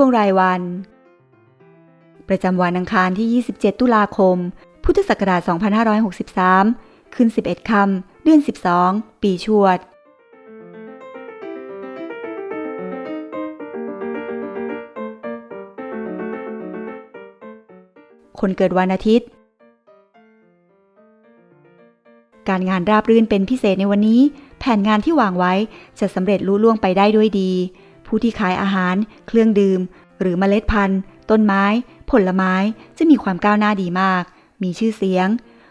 วงรายวัน ประจำวันอังคารที่ 27 ตุลาคม พุทธศักราช 2563 ขึ้น 11 คำ เดือน 12 ปีชวดคนเกิดวันอาทิตย์ การงานราบรื่นเป็นพิเศษในวันนี้ แผนงานที่วางไว้จะสำเร็จลุล่วงไปได้ด้วยดี ผู้ที่ขายอาหาร เครื่องดื่ม หรือเมล็ดพันธุ์ ต้นไม้ ผลไม้จะมีความก้าวหน้าดีมาก มีชื่อเสียง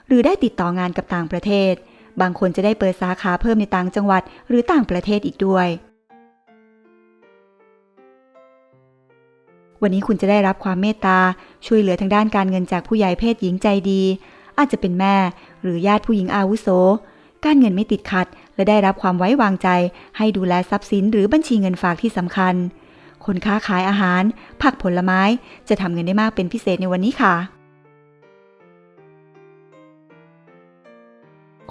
หรือได้ติดต่องานกับต่างประเทศ บางคนจะได้เปิดสาขาเพิ่มในต่างจังหวัดหรือต่างประเทศอีกด้วย วันนี้คุณจะได้รับความเมตตาช่วยเหลือทางด้านการเงินจากผู้ใหญ่เพศหญิงใจดี อาจจะเป็นแม่ หรือญาติผู้หญิงอาวุโส การเงินไม่ติดขัด และได้รับความไว้วางใจ ให้ดูแลทรัพย์สินหรือบัญชีเงินฝากที่สำคัญ คนค้าขายอาหาร ผักผลไม้ จะทำเงินได้มากเป็นพิเศษในวันนี้ค่ะ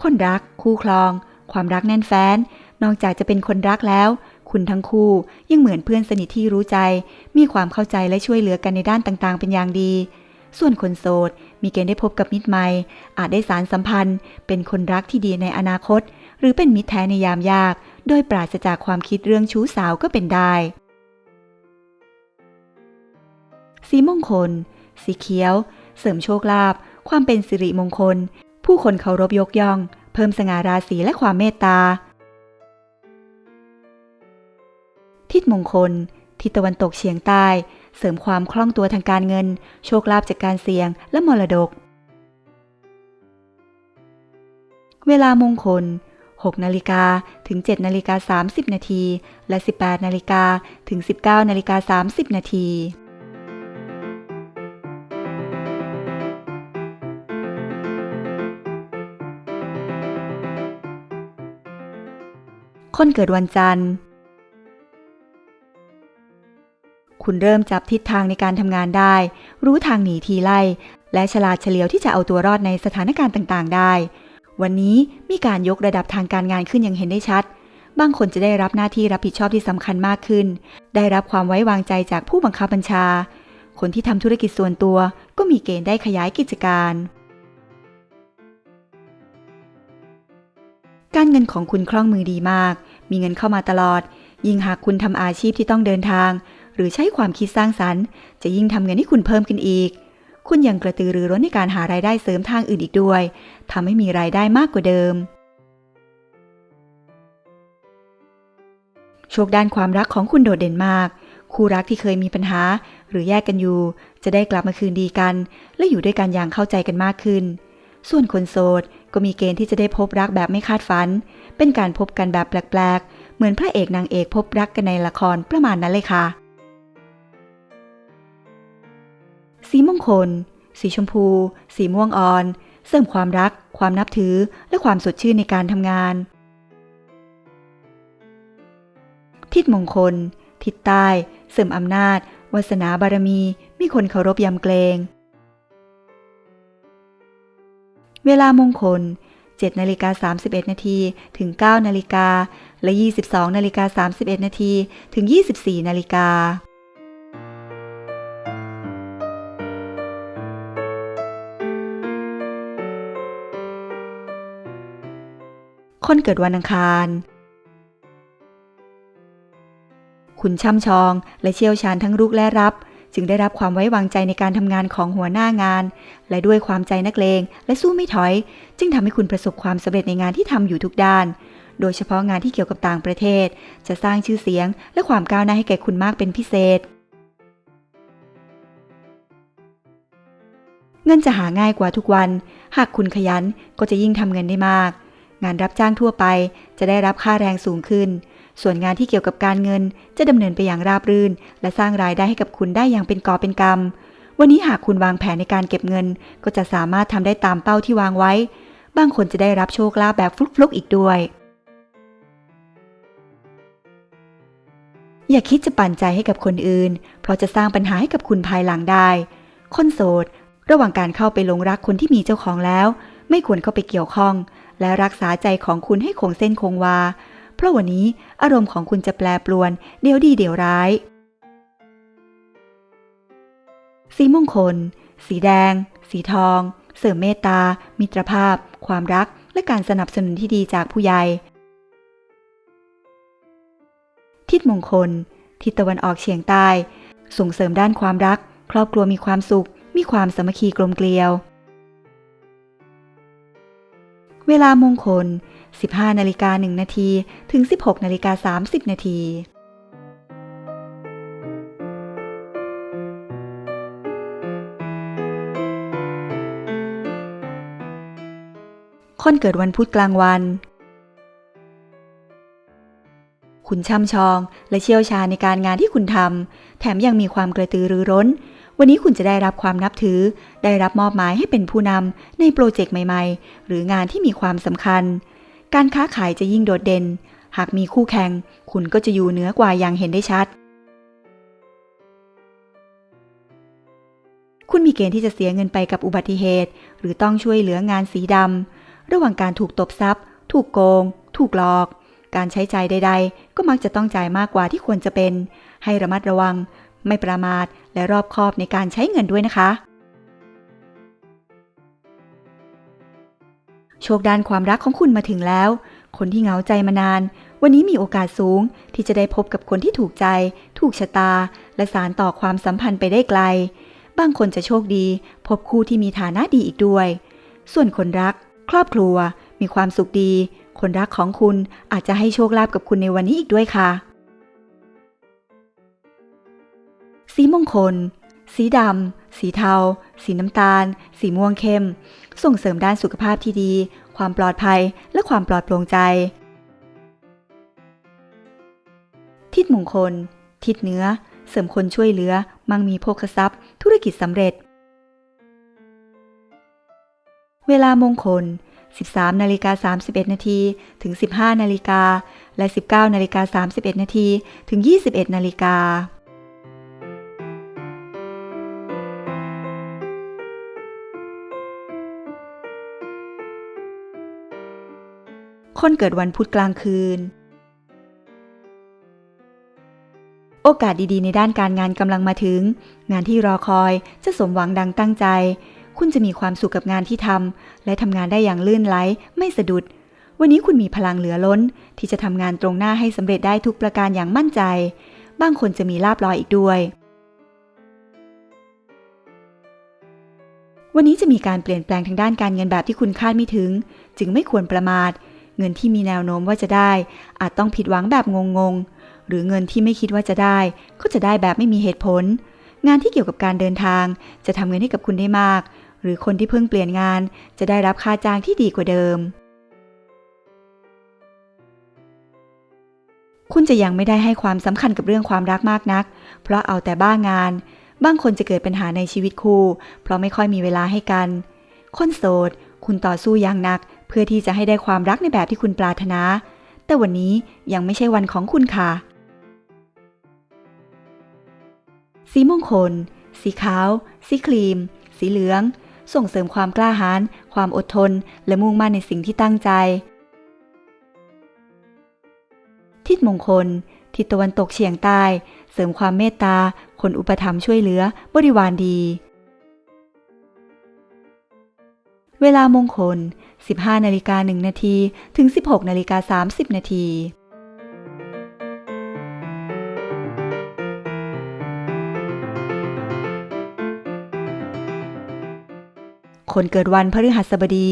คนรัก คู่ครอง ความรักแน่นแฟ้น นอกจากจะเป็นคนรักแล้ว คุณทั้งคู่ยังเหมือนเพื่อนสนิทที่รู้ใจ มีความเข้าใจและช่วยเหลือกันในด้านต่างๆ เป็นอย่างดี ส่วนคนโสด มีเกณฑ์ได้พบกับมิตรใหม่ อาจได้สารสัมพันธ์ เป็นคนรักที่ดีในอนาคต หรือเป็นมิตรแท้ในยามยาก โดยปราศจากความคิดเรื่องชู้สาวก็เป็นได้ สีมงคล สีเขียว เสริมโชคลาภ ความเป็นสิริมงคล ผู้คนเคารพยกย่อง เพิ่มสง่าราศีและความเมตตา ทิศมงคล ทิศตะวันตกเฉียงใต้ เสริมความคล่องตัวทางการเงิน โชคลาภจากการเสี่ยง และมรดก เวลามงคล 6 นาฬิกาถึง 7 นาฬิกา 30 นาที และ 18 นาฬิกาถึง 19 นาฬิกา 30 นาทีคนเกิดวันจันทร์ คุณเริ่มจับทิศทางในการทำงานได้ รู้ทางหนีทีไล่ และฉลาดเฉลียวที่จะเอาตัวรอดในสถานการณ์ต่างๆ ได้ วันนี้มีการยกระดับทางการงานขึ้นอย่างเห็นได้ชัด บางคนจะได้รับหน้าที่รับผิดชอบที่สำคัญมากขึ้น ได้รับความไว้วางใจจากผู้บังคับบัญชา คนที่ทำธุรกิจส่วนตัวก็มีเกณฑ์ได้ขยายกิจการ การเงินของคุณคล่องมือดีมาก มีเงินเข้ามาตลอด ยิ่งหากคุณทำอาชีพที่ต้องเดินทาง หรือใช้ความคิดสร้างสรรค์ จะยิ่งทำเงินให้คุณเพิ่มขึ้นอีก คุณยังกระตือรือร้นในการหารายได้เสริมทางอื่นอีกด้วยทำให้มีรายได้มากกว่าเดิมโชคด้านความรักของคุณโดดเด่นมาก คู่รักที่เคยมีปัญหา หรือแยกกันอยู่ จะได้กลับมาคืนดีกัน และอยู่ด้วยกันอย่างเข้าใจกันมากขึ้น ส่วนคนโสดก็มีเกณฑ์ที่จะได้พบรักแบบไม่คาดฝัน เป็นการพบกันแบบแปลกๆ เหมือนพระเอกนางเอกพบรักกันในละครประมาณนั้นเลยค่ะ สีมงคล สีชมพู สีม่วงอ่อน เสริมความรัก ความนับถือ และความสดชื่นในการทำงาน ทิศมงคล ทิศใต้ เสริมอำนาจ วาสนาบารมี มีคนเคารพยำเกรงเวลามงคล 7นาฬิกา31 นาทีถึง 9 นาฬิกา และ 22 นาฬิกา31 นาทีถึง 24 นาฬิกา คนเกิดวันอังคาร คุณช่ำชองและเชี่ยวชาญทั้งรุกและรับ จึงได้รับความไว้วางใจในการทำงานของหัวหน้างาน และด้วยความใจนักเลงและสู้ไม่ถอย จึงทำให้คุณประสบความสำเร็จในงานที่ทำอยู่ทุกด้าน โดยเฉพาะงานที่เกี่ยวกับต่างประเทศ จะสร้างชื่อเสียง และความก้าวหน้าให้แก่คุณมากเป็นพิเศษเงินจะหาง่ายกว่าทุกวัน หากคุณขยันก็จะยิ่งทำเงินได้มาก งานรับจ้างทั่วไปจะได้รับค่าแรงสูงขึ้น ส่วนงานที่เกี่ยวกับการเงินจะดำเนินไปอย่างราบรื่น และสร้างรายได้ให้กับคุณได้อย่างเป็นกอบเป็นกำวันนี้หากคุณวางแผนในการเก็บเงิน ก็จะสามารถทำได้ตามเป้าที่วางไว้ บางคนจะได้รับโชคลาภแบบฟลุกๆอีกด้วย อย่าคิดจะปั่นใจให้กับคนอื่น เพราะจะสร้างปัญหาให้กับคุณภายหลังได้ คนโสด ระหว่างการเข้าไปหลงรักคนที่มีเจ้าของแล้ว ไม่ควรเข้าไปเกี่ยวข้อง และรักษาใจของคุณให้คงเส้นคงวา เพราะวันนี้อารมณ์ของคุณจะแปรปรวน เดี๋ยวดีเดี๋ยวร้าย สีมงคล สีแดง สีทอง เสริมเมตตา มิตรภาพ ความรัก และการสนับสนุนที่ดีจากผู้ใหญ่ ทิศมงคล ทิศตะวันออกเฉียงใต้ ส่งเสริมด้านความรัก ครอบครัวมีความสุข มีความสามัคคีกลมเกลียว เวลามงคล 15นาฬิกา1นาทีถึง 16นาฬิกา30นาทีคนเกิดวันพุธกลางวัน คุณช่ำชองและเชี่ยวชาญในการงานที่คุณทำ แถมยังมีความกระตือรือร้น วันนี้คุณจะได้รับความนับถือ ได้รับมอบหมายให้เป็นผู้นำในโปรเจกต์ใหม่ ๆ หรืองานที่มีความสำคัญ การค้าขายจะยิ่งโดดเด่น หากมีคู่แข่ง คุณก็จะอยู่เหนือกว่าอย่างเห็นได้ชัด คุณมีเกณฑ์ที่จะเสียเงินไปกับอุบัติเหตุ หรือต้องช่วยเหลืองานสีดำระหว่างการถูกตบทรัพย์ ถูกโกง ถูกหลอก การใช้ใจ่ายใด ๆ ก็มักจะต้องจ่ายมากกว่าที่ควรจะเป็น ให้ระมัดระวัง ไม่ประมาทและรอบคอบในการใช้เงินด้วยนะคะ โชคด้านความรักของคุณมาถึงแล้ว คนที่เหงาใจมานาน วันนี้มีโอกาสสูงที่จะได้พบกับคนที่ถูกใจ ถูกชะตา และสารต่อความสัมพันธ์ไปได้ไกล บางคนจะโชคดี พบคู่ที่มีฐานะดีอีกด้วย ส่วนคนรัก ครอบครัว มีความสุขดี คนรักของคุณอาจจะให้โชคลาภกับคุณในวันนี้อีกด้วยค่ะ สีมงคล สีดำ สีเทา สีน้ำตาล สีม่วงเข้ม ส่งเสริมด้านสุขภาพที่ดี ความปลอดภัย และความปลอดโปร่งใจ ทิศมงคล ทิศเหนือเสริมคนช่วยเหลือ มั่งมีโภคทรัพย์ ธุรกิจสำเร็จ เวลามงคล 13นาฬิกา31นาทีถึง 15นาฬิกาและ 19นาฬิกา31นาทีถึง 21นาฬิกา คนเกิดวันพุธกลางคืน โอกาสดีๆ ในด้านการงานกำลังมาถึง งานที่รอคอยจะสมหวังดังตั้งใจ คุณจะมีความสุขกับงานที่ทำและทำงานได้อย่างลื่นไหลไม่สะดุด วันนี้คุณมีพลังเหลือล้น ที่จะทำงานตรงหน้าให้สำเร็จได้ทุกประการอย่างมั่นใจ บางคนจะมีลาบลอยอีกด้วยวันนี้จะมีการเปลี่ยนแปลงทางด้านการเงินแบบที่คุณคาดไม่ถึง จึงไม่ควรประมาท เงินที่มีแนวโน้มว่าจะได้ อาจต้องผิดหวังแบบงงๆ หรือเงินที่ไม่คิดว่าจะได้ ก็จะได้แบบไม่มีเหตุผล งานที่เกี่ยวกับการเดินทาง จะทำเงินให้กับคุณได้มาก หรือคนที่เพิ่งเปลี่ยนงาน จะได้รับค่าจ้างที่ดีกว่าเดิม คุณจะยังไม่ได้ให้ความสำคัญกับเรื่องความรักมากนัก เพราะเอาแต่บ้างาน บางคนจะเกิดปัญหาในชีวิตคู่ เพราะไม่ค่อยมีเวลาให้กัน คนโสด คุณต่อสู้อย่างหนัก พื่อที่จะให้ได้ความรักในแบบที่คุณปรารถนา แต่วันนี้ยังไม่ใช่วันของคุณค่ะ สีมงคล สีขาว สีครีม สีเหลือง ส่งเสริมความกล้าหาญ ความอดทน และมุ่งมั่นในสิ่งที่ตั้งใจ ทิศมงคล ทิศตะวันตกเฉียงใต้ เสริมความเมตตา คนอุปถัมภ์ช่วยเหลือ บริวารดี เวลามงคล 15นาฬิกา1นาทีถึง 16นาฬิกา30นาทีคนเกิดวันพฤหัสบดี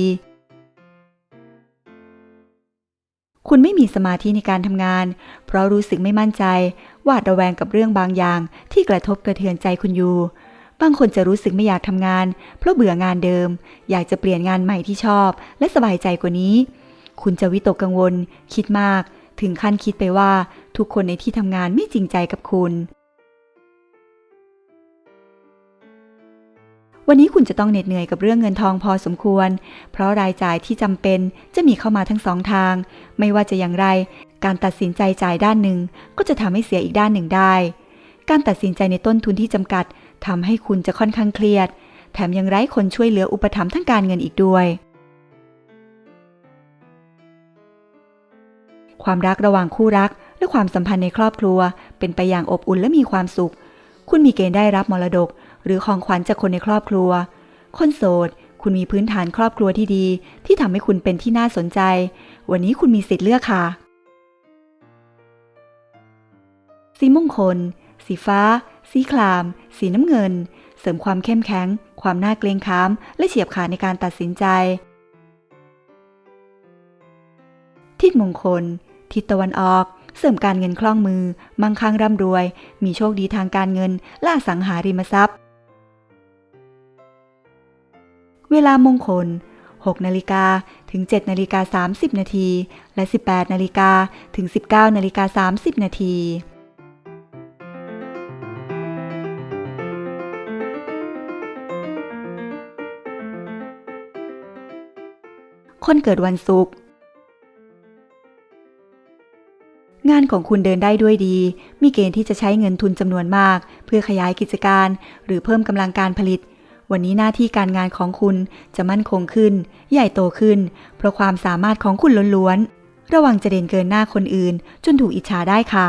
คุณไม่มีสมาธิในการทำงาน เพราะรู้สึกไม่มั่นใจ หวาดระแวงกับเรื่องบางอย่างที่กระทบกระเทือนใจคุณอยู่ บางคนจะรู้สึกไม่อยากทำงาน เพราะเบื่องานเดิม อยากจะเปลี่ยนงานใหม่ที่ชอบ และสบายใจกว่านี้ คุณจะวิตกกังวล คิดมาก ถึงขั้นคิดไปว่า ทุกคนในที่ทำงานไม่จริงใจกับคุณ วันนี้คุณจะต้องเหน็ดเหนื่อยกับเรื่องเงินทองพอสมควร เพราะรายจ่ายที่จำเป็นจะมีเข้ามาทั้งสองทาง ไม่ว่าจะอย่างไร การตัดสินใจจ่ายด้านหนึ่ง ก็จะทำให้เสียอีกด้านหนึ่งได้การตัดสินใจในต้นทุนที่จำกัด ทำให้คุณจะค่อนข้างเครียด แถมยังไร้คนช่วยเหลืออุปถัมภ์ทางการเงินอีกด้วย ความรักระหว่างคู่รักและความสัมพันธ์ในครอบครัว เป็นไปอย่างอบอุ่นและมีความสุข คุณมีเกณฑ์ได้รับมรดก หรือของขวัญจากคนในครอบครัว คนโสด คุณมีพื้นฐานครอบครัวที่ดี ที่ทำให้คุณเป็นที่น่าสนใจ วันนี้คุณมีสิทธิ์เลือกค่ะสีมงคล สีฟ้า สีคราม สีน้ำเงิน เสริมความเข้มแข็ง ความน่าเกรงขาม และเฉียบขาดในการตัดสินใจ ทิศมงคล ทิศตะวันออก เสริมการเงินคล่องมือ มั่งคั่งร่ำรวย มีโชคดีทางการเงิน และอสังหาริมทรัพย์ เวลามงคล 6 นาฬิกาถึง 7 นาฬิกา 30 นาที และ 18 นาฬิกาถึง 19 นาฬิกา 30 นาที คนเกิดวันศุกร์งานของคุณเดินได้ด้วยดี มีเกณฑ์ที่จะใช้เงินทุนจำนวนมาก เพื่อขยายกิจการ หรือเพิ่มกำลังการผลิต วันนี้หน้าที่การงานของคุณจะมั่นคงขึ้น ใหญ่โตขึ้น เพราะความสามารถของคุณล้วนๆ ระวังจะเด่นเกินหน้าคนอื่น จนถูกอิจฉาได้ค่ะ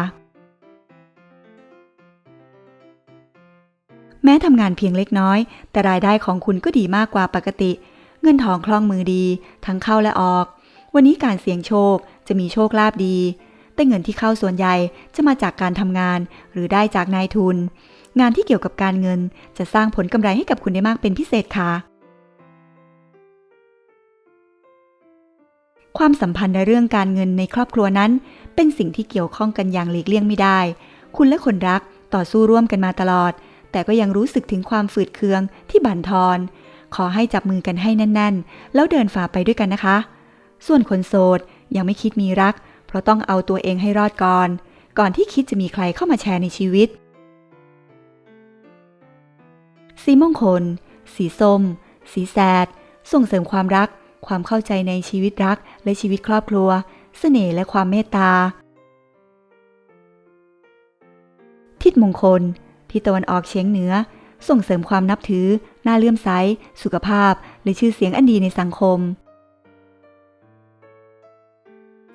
แม้ทำงานเพียงเล็กน้อย แต่รายได้ของคุณก็ดีมากกว่าปกติเงินทองคล่องมือดี ทั้งเข้าและออก วันนี้การเสี่ยงโชคจะมีโชคลาภดี แต่เงินที่เข้าส่วนใหญ่จะมาจากการทำงานหรือได้จากนายทุน งานที่เกี่ยวกับการเงินจะสร้างผลกำไรให้กับคุณได้มากเป็นพิเศษค่ะ ความสัมพันธ์ในเรื่องการเงินในครอบครัวนั้น เป็นสิ่งที่เกี่ยวข้องกันอย่างหลีกเลี่ยงไม่ได้ คุณและคนรักต่อสู้ร่วมกันมาตลอด แต่ก็ยังรู้สึกถึงความฝืดเคืองที่บั่นทอน ขอให้จับมือกันให้แน่น ๆ แล้วเดินฝ่าไปด้วยกันนะคะ ส่วนคนโสดยังไม่คิดมีรัก เพราะต้องเอาตัวเองให้รอดก่อน ก่อนที่คิดจะมีใครเข้ามาแชร์ในชีวิต สีมงคล สีส้ม สีแสด ส่งเสริมความรัก ความเข้าใจในชีวิตรัก และชีวิตครอบครัว เสน่ห์และความเมตตา ทิศมงคล ทิศตะวันออกเฉียงเหนือ ส่งเสริมความนับถือ น่าเลื่อมใส สุขภาพและชื่อเสียงอันดีในสังคม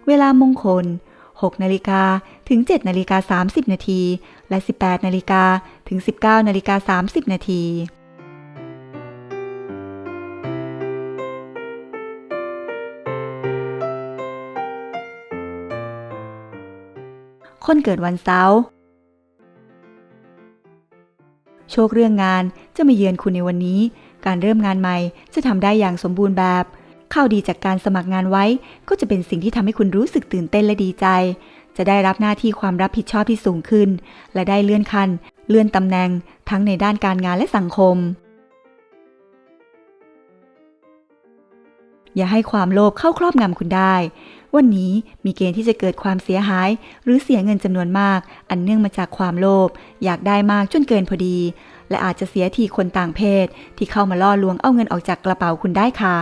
เวลามงคล 6นาฬิกาถึง 7นาฬิกา30 นาที และ 18นาฬิกาถึง 19นาฬิกา30 นาทีคนเกิดวันเสาร์ โชคเรื่องงานจะมาเยือนคุณในวันนี้ การเริ่มงานใหม่จะทำได้อย่างสมบูรณ์แบบข่าวดีจากการสมัครงานไว้ ก็จะเป็นสิ่งที่ทำให้คุณรู้สึกตื่นเต้นและดีใจ จะได้รับหน้าที่ความรับผิดชอบที่สูงขึ้น และได้เลื่อนขั้น เลื่อนตำแหน่ง ทั้งในด้านการงานและสังคม อย่าให้ความโลภเข้าครอบงำคุณได้ วันนี้มีเกณฑ์ที่จะเกิดความเสียหาย หรือเสียเงินจำนวนมาก อันเนื่องมาจากความโลภอยากได้มากจนเกินพอดี และอาจจะเสียทีคนต่างเพศ ที่เข้ามาล่อลวงเอาเงินออกจากกระเป๋าคุณได้ค่ะ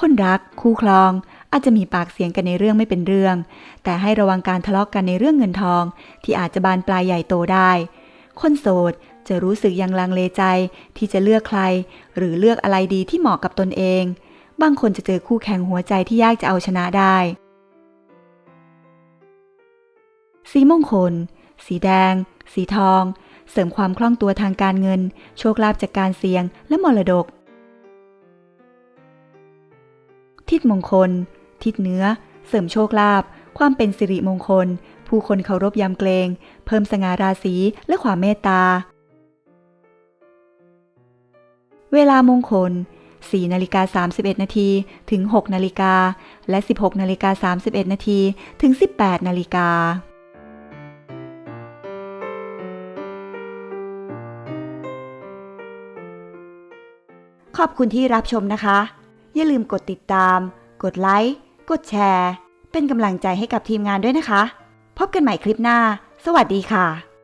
คนรัก คู่ครองอาจจะมีปากเสียงกันในเรื่องไม่เป็นเรื่อง แต่ให้ระวังการทะเลาะกกันในเรื่องเงินทอง ที่อาจจะบานปลายใหญ่โตได้ คนโสด จะรู้สึกยังลังเลใจที่จะเลือกใคร หรือเลือกอะไรดีที่เหมาะกับตนเอง บางคนจะเจอคู่แข่งหัวใจที่ยากจะเอาชนะได้สีมงคล สีแดง สีทอง เสริมความคล่องตัวทางการเงิน โชคลาภจากการเสี่ยงและมรดก ทิศมงคล ทิศเหนือเสริมโชคลาภ ความเป็นสิริมงคล ผู้คนเคารพยำเกรง เพิ่มสง่าราศีและความเมตตา เวลามงคล 4นาฬิกา31นาทีถึง 6นาฬิกา และ 16นาฬิกา31นาทีถึง 18นาฬิกาขอบคุณที่รับชมนะคะ อย่าลืมกดติดตาม กดไลค์ กดแชร์ เป็นกำลังใจให้กับทีมงานด้วยนะคะ พบกันใหม่คลิปหน้า สวัสดีค่ะ